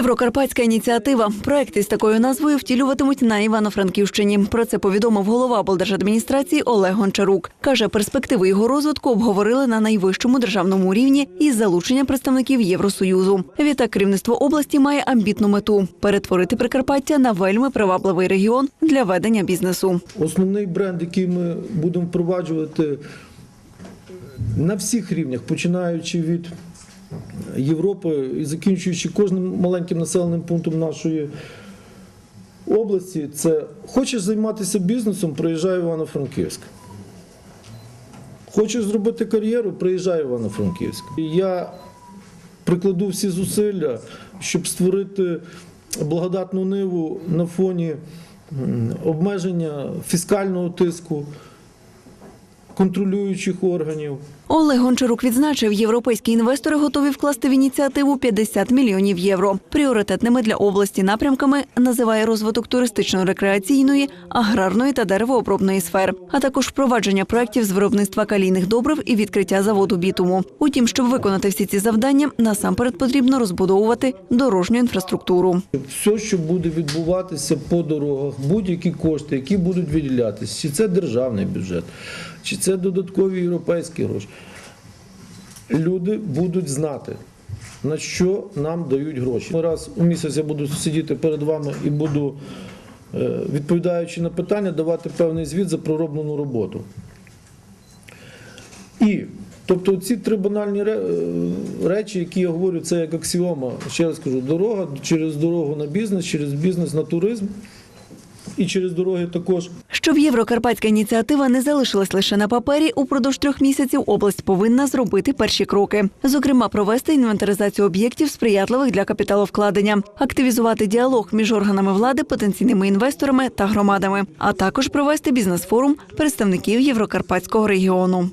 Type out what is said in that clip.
Єврокарпатська ініціатива. Проект із такою назвою втілюватимуть на Івано-Франківщині. Про це повідомив голова облдержадміністрації Олег Гончарук. Каже, перспективи його розвитку обговорили на найвищому державному рівні із залученням представників Євросоюзу. Відтак керівництво області має амбітну мету перетворити Прикарпаття на вельми привабливий регіон для ведення бізнесу. Основний бренд, який ми будемо впроваджувати на всіх рівнях, починаючи від Європи і закінчуючи кожним маленьким населеним пунктом нашої області, це хочеш займатися бізнесом, приїжджай в Івано-Франківськ. Хочеш зробити кар'єру, приїжджай в Івано-Франківськ. Я прикладу всі зусилля, щоб створити благодатну ниву на фоні обмеження фіскального тиску, контролюючих органів. Олег Гончарук відзначив, європейські інвестори готові вкласти в ініціативу 50 мільйонів євро. Пріоритетними для області напрямками називає розвиток туристично-рекреаційної, аграрної та деревообробної сфер, а також впровадження проєктів з виробництва калійних добрив і відкриття заводу бітуму. Утім, щоб виконати всі ці завдання, насамперед потрібно розбудовувати дорожню інфраструктуру. Все, що буде відбуватися по дорогах, будь-які кошти, які будуть виділятися, чи це державний бюджет, чи це додаткові європейські гроші, люди будуть знати, на що нам дають гроші. Раз у місяць я буду сидіти перед вами і буду, е, відповідаючи на питання, давати певний звіт за пророблену роботу. І тобто ці три банальні е, речі, які я говорю, це як аксіома. Ще раз кажу, дорога через дорогу на бізнес, через бізнес на туризм і через дороги також. Щоб єврокарпатська ініціатива не залишилась лише на папері, упродовж трьох місяців область повинна зробити перші кроки. Зокрема, провести інвентаризацію об'єктів, сприятливих для капіталовкладення, активізувати діалог між органами влади, потенційними інвесторами та громадами, а також провести бізнес-форум представників єврокарпатського регіону.